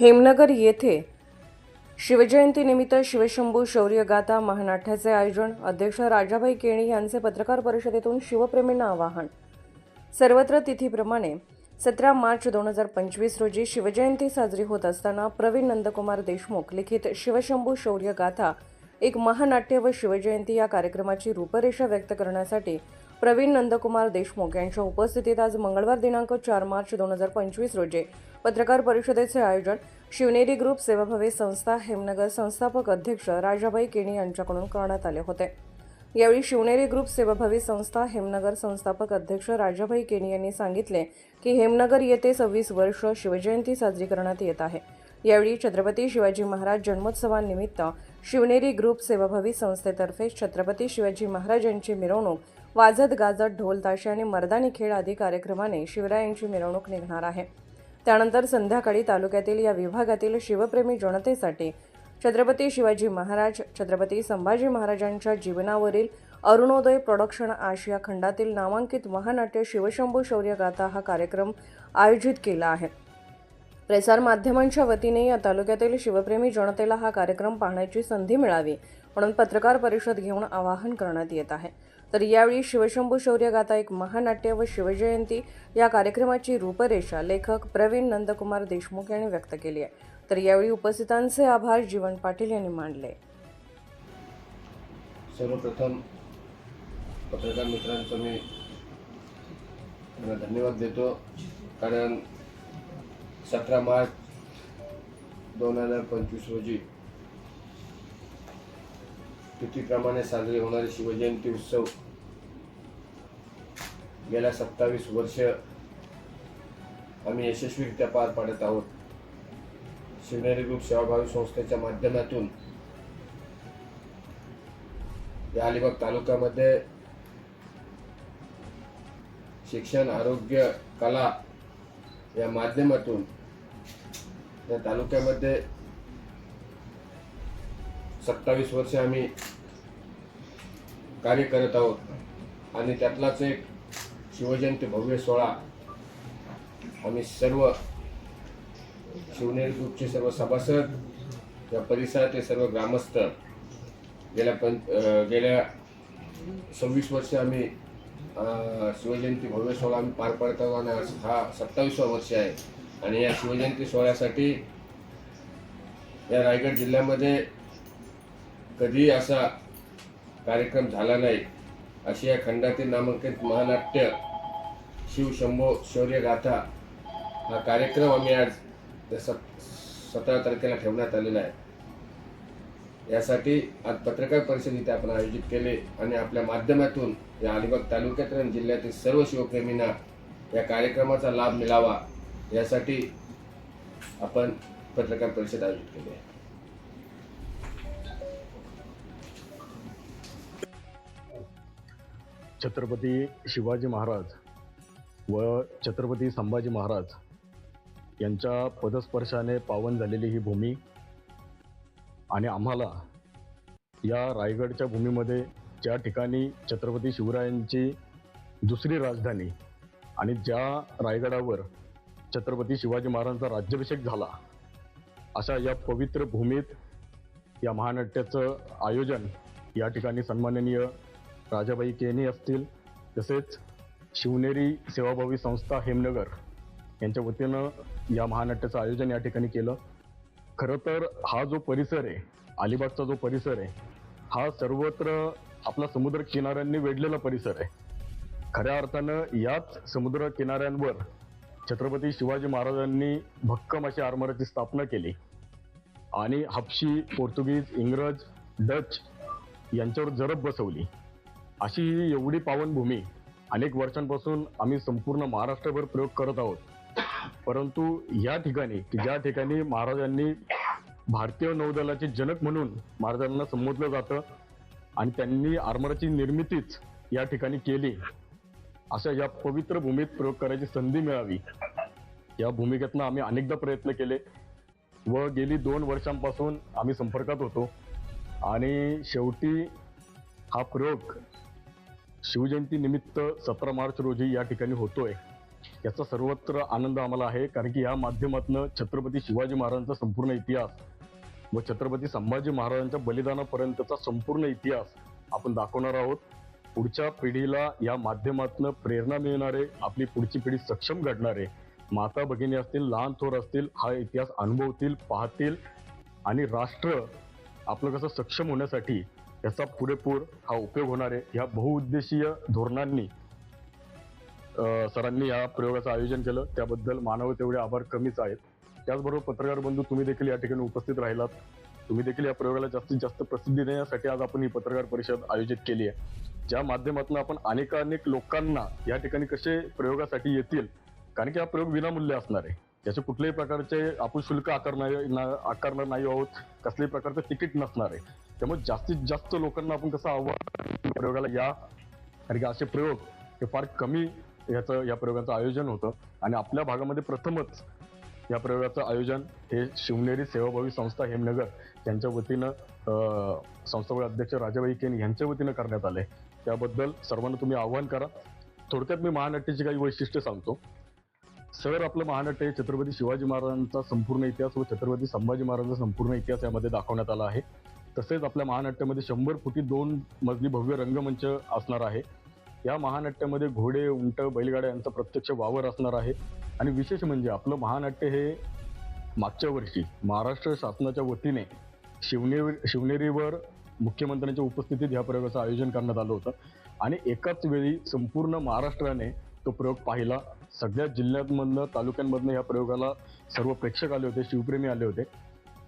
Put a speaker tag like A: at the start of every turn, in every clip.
A: हेमनगर येथे शिवजयंतीनिमित्त शिवशंभू शौर्यगाथा महानाट्याचे आयोजन अध्यक्ष राजाभाई केणी यांचे पत्रकार परिषदेतून शिवप्रेमींना आवाहन. सर्वत्र तिथीप्रमाणे सतरा मार्च दोन हजार पंचवीस रोजी शिवजयंती साजरी होत असताना प्रवीण नंदकुमार देशमुख लिखित शिवशंभू शौर्य गाथा एक महानाट्य व शिवजयंती या कार्यक्रमाची रूपरेषा व्यक्त करण्यासाठी प्रवीण नंदकुमार देशमुख यांच्या उपस्थितीत आज मंगळवार दिनांक चार मार्च दोन हजार पंचवीस रोजी पत्रकार परिषदेचे आयोजन शिवनेरी ग्रुप सेवाभावी संस्था हेमनगर संस्थापक अध्यक्ष राजाबाई केणी यांच्याकडून करण्यात आले होते. यावेळी शिवनेरी ग्रुप सेवाभावी संस्था हेमनगर संस्थापक अध्यक्ष राजाभाई केणी यांनी सांगितले की हेमनगर येथे सव्वीस वर्ष शिवजयंती साजरी करण्यात येत आहे. यावेळी छत्रपती शिवाजी महाराज जन्मोत्सवानिमित्त शिवनेरी ग्रुप सेवाभावी संस्थेतर्फे छत्रपती शिवाजी महाराज यांची मिरवणूक वाजत गाजत ढोल ताशे आणि मर्दानी खेळ आदी कार्यक्रमाने शिवरायांची मिरवणूक निघणार आहे. त्यानंतर संध्याकाळी तालुक्यातील या विभागातील शिवप्रेमी जनतेसाठी छत्रपती शिवाजी महाराज छत्रपती संभाजी महाराजांच्या जीवनावरील अरुणोदय प्रोडक्शन आशिया खंडातील नामांकित महानाट्य शिवशंभू शौर्यगाथा हा कार्यक्रम आयोजित केला आहे. प्रसारमाध्यमांच्या वतीने या तालुक्यातील शिवप्रेमी जनतेला हा कार्यक्रम पाहण्याची संधी मिळावी म्हणून पत्रकार परिषद घेऊन आवाहन करण्यात येत आहे. तर यावेळी शिवशंभू शौर्यगाथा एक महानाट्य व शिवजयंती या कार्यक्रमाची रूपरेषा लेखक प्रवीण नंदकुमार देशमुख यांनी व्यक्त केली आहे. तर यावेळी उपस्थितांचे आभार जीवन पाटील यांनी मानले.
B: सर्वप्रथम पत्रकार मित्रांचं मी धन्यवाद देतो. कारण सतरा मार्च दोन हजार पंचवीस रोजी तिथीप्रमाणे साजरे होणारे शिवजयंती उत्सव. गेल्या सत्तावीस वर्ष आम्ही यशस्वीरित्या पार पाडत आहोत. शिवनेरी ग्रुप सेवाभावी संस्थेच्या माध्यमातून या अलिबाग तालुक्यामध्ये शिक्षण आरोग्य कला या माध्यमातून या तालुक्यामध्ये सत्तावीस वर्ष आम्ही कार्य करत आहोत. आणि त्यातलाच एक शिवजयंती भव्य सोहळा आम्ही सर्व शिवनेरी ग्रुपचे सर्व सभासद या परिसरातले सर्व ग्रामस्थ गेल्या पं गेल्या सव्वीस वर्ष आम्ही शिवजयंती भव्य सोहळा आम्ही पार पाडत आहोत आणि हा सत्तावीसवा वर्ष आहे. आणि या शिवजयंती सोहळ्यासाठी या रायगड जिल्ह्यामध्ये कधीही असा कार्यक्रम झाला नाही अशी या खंडातील नामांकित महानाट्य शिवशंभो शौर्यगाथा हा कार्यक्रम आम्ही आज सत सतरा तारखेला ठेवण्यात आलेला आहे. यासाठी आज पत्रकार परिषद इथे आपण आयोजित केले आणि आपल्या माध्यमातून या अलिबाग तालुक्यातील आणि जिल्ह्यातील सर्व शिवप्रेमींना या कार्यक्रमाचा लाभ मिळावा यासाठी आपण पत्रकार परिषद आयोजित केली आहे.
C: छत्रपती शिवाजी महाराज व छत्रपती संभाजी महाराज यांच्या पदस्पर्शाने पावन झालेली ही भूमी आणि आम्हाला या रायगडच्या भूमीमध्ये ज्या ठिकाणी छत्रपती शिवरायांची दुसरी राजधानी आणि ज्या रायगडावर छत्रपती शिवाजी महाराजांचा राज्याभिषेक झाला अशा या पवित्र भूमीत या महानाट्याचं आयोजन या ठिकाणी सन्माननीय राजाबाई केनी असतील तसेच शिवनेरी सेवाभावी संस्था हेमनगर यांच्या वतीनं या महानाट्याचं आयोजन या ठिकाणी केलं. खरं तर हा जो परिसर आहे अलिबागचा जो परिसर आहे हा सर्वत्र आपला समुद्र किनाऱ्यांनी वेढलेला परिसर आहे. खऱ्या अर्थानं याच समुद्र किनाऱ्यांवर छत्रपती शिवाजी महाराजांनी भक्कम अशी आरमाराची स्थापना केली. आणि हापशी पोर्तुगीज इंग्रज डच यांच्यावर जरब बसवली. अशी ही एवढी पावनभूमी अनेक वर्षांपासून आम्ही संपूर्ण महाराष्ट्रभर प्रयोग करत आहोत. परंतु या ठिकाणी की ज्या ठिकाणी महाराजांनी भारतीय नौदलाचे जनक म्हणून महाराजांना संबोधलं जातं आणि त्यांनी आरमाराची निर्मितीच या ठिकाणी केली अशा या पवित्र भूमीत प्रयोग करायची संधी मिळावी. या भूमिकेतनं आम्ही अनेकदा प्रयत्न केले व गेली दोन वर्षांपासून आम्ही संपर्कात होतो. आणि शेवटी हा प्रयोग शिवजयंती निमित्त सतरा मार्च रोजी या ठिकाणी होतोय. याचा सर्वत्र आनंद आम्हाला आहे कारण की या माध्यमातून छत्रपती शिवाजी महाराजांचा संपूर्ण इतिहास व छत्रपती संभाजी महाराजांच्या बलिदानापर्यंतचा संपूर्ण इतिहास आपण दाखवणार आहोत. पुढच्या पिढीला या माध्यमातून प्रेरणा मिळणारे आपली पुढची पिढी सक्षम घडणारे माता भगिनी असतील लहान थोर असतील हा इतिहास अनुभवतील पाहतील आणि राष्ट्र आपलं कसं सक्षम होण्यासाठी याचा पुरेपूर हा उपयोग होणार आहे. ह्या बहुउद्देशीय धोरणांनी सरांनी या प्रयोगाचं आयोजन केलं. त्याबद्दल मानव तेवढे आभार कमीच आहेत. त्याचबरोबर पत्रकार बंधू तुम्ही देखील या ठिकाणी उपस्थित राहिलात. तुम्ही देखील या प्रयोगाला जास्तीत जास्त प्रसिद्धी देण्यासाठी आज आपण ही पत्रकार परिषद आयोजित केली आहे. ज्या माध्यमातून आपण अनेकानेक लोकांना या ठिकाणी कसे प्रयोगासाठी येतील कारण की हा प्रयोग विनामूल्य असणार आहे. याचे कुठल्याही प्रकारचे आपण शुल्क आकारणार ना- आकारणार नाही आहोत. कसल्याही प्रकारचं तिकीट नसणार आहे. त्यामुळे जास्तीत जास्त लोकांना आपण कसं आव्हान प्रयोगाला या कारण की असे प्रयोग हे फार कमी याचं या प्रयोगाचं आयोजन होतं. आणि आपल्या भागामध्ये प्रथमच या प्रयोगाचं आयोजन हे शिवनेरी सेवाभावी संस्था हेमनगर यांच्या वतीनं संस्थापक अध्यक्ष राजाबाई केन यांच्या वतीनं करण्यात आले त्याबद्दल सर्वांना तुम्ही आव्हान करा. थोडक्यात मी महानाट्याची काही वैशिष्ट्य सांगतो. सर आपलं महानाट्य हे छत्रपती शिवाजी महाराजांचा संपूर्ण इतिहास व छत्रपती संभाजी महाराजांचा संपूर्ण इतिहास यामध्ये दाखवण्यात आला आहे. तसेच आपल्या महानाट्यामध्ये शंभर फुटी दोन मजली भव्य रंगमंच असणार आहे. या महानाट्यामध्ये घोडे उंट बैलगाड्या यांचा प्रत्यक्ष वावर असणार आहे. आणि विशेष म्हणजे आपलं महानाट्य हे मागच्या वर्षी महाराष्ट्र शासनाच्या वतीने शिवनेरी शिवनेरीवर मुख्यमंत्र्यांच्या उपस्थितीत ह्या प्रयोगाचं आयोजन करण्यात आलं होतं. आणि एकाच वेळी संपूर्ण महाराष्ट्राने तो प्रयोग पाहिला. सगळ्या जिल्ह्यांमधनं तालुक्यांमधनं या प्रयोगाला सर्व प्रेक्षक आले होते शिवप्रेमी आले होते.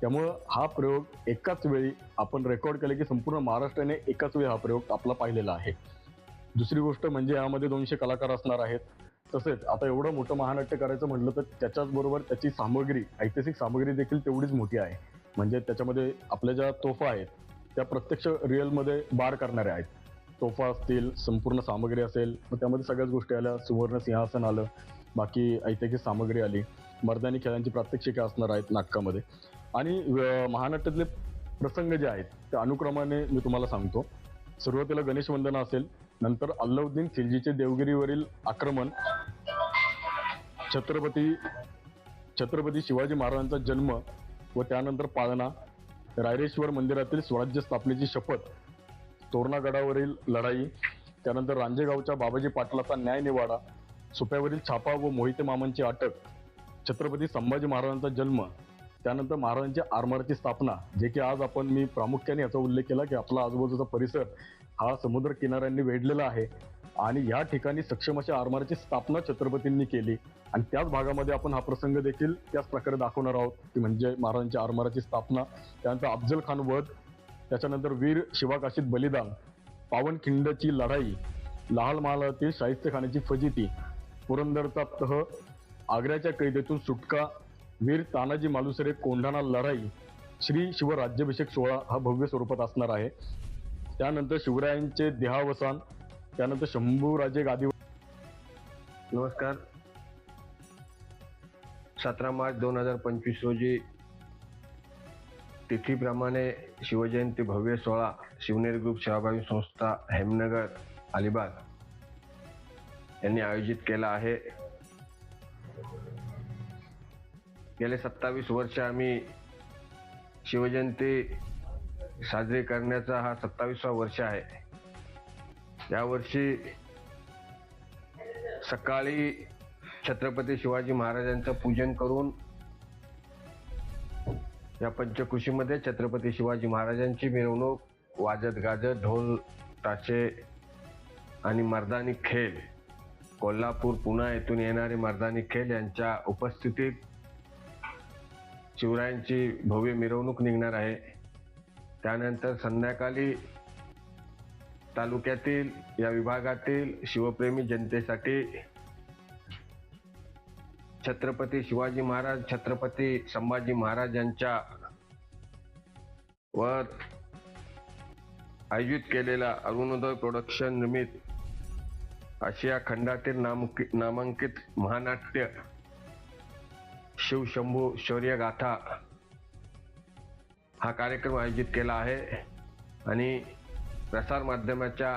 C: त्यामुळं हा प्रयोग एकाच वेळी आपण रेकॉर्ड केले की संपूर्ण महाराष्ट्राने एकाच वेळी हा प्रयोग आपला पाहिलेला आहे. दुसरी गोष्ट म्हणजे यामध्ये दोनशे कलाकार असणार आहेत. तसेच आता एवढं मोठं महानाट्य करायचं म्हटलं तर त्याच्याच बरोबर त्याची सामग्री ऐतिहासिक सामग्री देखील तेवढीच मोठी आहे. म्हणजे त्याच्यामध्ये आपल्या ज्या तोफा आहेत त्या प्रत्यक्ष रिअलमध्ये बार करणाऱ्या आहेत. तोफा असतील संपूर्ण सामग्री असेल मग त्यामध्ये सगळ्याच गोष्टी आल्या. सुवर्ण सिंहासन आलं बाकी ऐतिहासिक सामग्री आली. मर्दानी खेळांची प्रात्यक्षिका असणार आहेत नाटकामध्ये. आणि महानाट्यातले प्रसंग जे आहेत त्या अनुक्रमाने मी तुम्हाला सांगतो. सुरुवातीला गणेश वंदना असेल नंतर अल्लाउद्दीन खिलजीचे देवगिरीवरील आक्रमण छत्रपती छत्रपती शिवाजी महाराजांचा जन्म व त्यानंतर पाळणा रायरेश्वर मंदिरातील स्वराज्य स्थापनेची शपथ तोरणागडावरील लढाई त्यानंतर रांजेगावच्या बाबाजी पाटलाचा न्याय निवाडा सुप्यावरील छापा व मोहिते मामांची अटक छत्रपती संभाजी महाराजांचा जन्म त्यानंतर महाराजांच्या आरमारची स्थापना जे की आज आपण मी प्रामुख्याने याचा उल्लेख केला की आपला आजूबाजूचा परिसर हा समुद्र किनाऱ्यांनी वेढलेला आहे आणि या ठिकाणी सक्षम अशा आरमाराची स्थापना छत्रपतींनी केली. आणि त्याच भागामध्ये आपण हा प्रसंग देखील त्याच प्रकारे दाखवणार आहोत की म्हणजे महाराजांच्या आरमाराची स्थापना त्यानंतर अफजल खान वध त्याच्यानंतर वीर शिवाकाशीत बलिदान पावनखिंडची लढाई लाल महालातील शाहिस्ते खानाची फजिती पुरंदरचा तह आग्र्याच्या कैदेतून सुटका वीर तानाजी मालुसरे कोंढाणा लढाई श्री शिव राज्याभिषेक सोहळा हा भव्य स्वरूपात असणार आहे. त्यानंतर शिवरायांचे देहावसान त्यानंतर शंभूराजे गादी
B: नमस्कार. सतरा मार्च दोन हजार पंचवीस रोजी तिथीप्रमाणे शिवजयंती भव्य सोहळा शिवनेर ग्रुप सेवाभावी संस्था हेमनगर अलिबाग यांनी आयोजित केला आहे. गेले सत्तावीस वर्ष आम्ही शिवजयंती साजरी करण्याचा हा सत्तावीसवा वर्ष आहे. यावर्षी सकाळी छत्रपती शिवाजी महाराजांचं पूजन करून या पंचकृषीमध्ये छत्रपती शिवाजी महाराजांची मिरवणूक वाजत गाजत ढोल ताशे आणि मर्दानी खेळ कोल्हापूर पुणा येथून येणारे मर्दानी खेळ यांच्या उपस्थितीत शिवरायांची भव्य मिरवणूक निघणार आहे. त्यानंतर संध्याकाळी तालुक्यातील या विभागातील शिवप्रेमी जनतेसाठी छत्रपती शिवाजी महाराज छत्रपती संभाजी महाराज यांच्या वर आयोजित केलेला अरुणोदय प्रोडक्शन निर्मित आशिया खंडातील नामांकित नामांकित महानाट्य शिवशंभू शौर्य गाथा हा कार्यक्रम आयोजित केला आहे आणि प्रसार माध्यमाच्या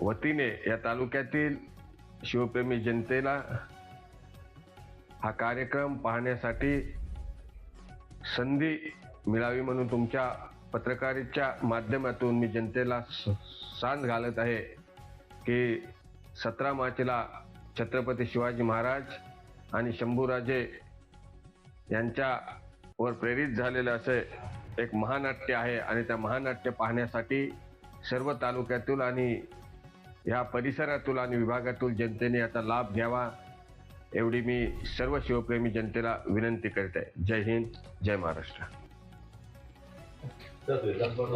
B: वतीने या तालुक्यातील शिवप्रेमी जनतेला हा कार्यक्रम पाहण्यासाठी संधी मिळावी म्हणून तुमच्या पत्रकारितेच्या माध्यमातून मी जनतेला सांज घालत आहे की सतरा मार्चला छत्रपती शिवाजी महाराज आणि शंभूराजे यांच्यावर प्रेरित झालेलं असे एक महानाट्य आहे. आणि त्या महानाट्य पाहण्यासाठी सर्व तालुक्यातून आणि ह्या परिसरातून आणि विभागातून जनतेने याचा लाभ घ्यावा एवढी मी सर्व शिवप्रेमी जनतेला विनंती करते. जय हिंद जय महाराष्ट्र.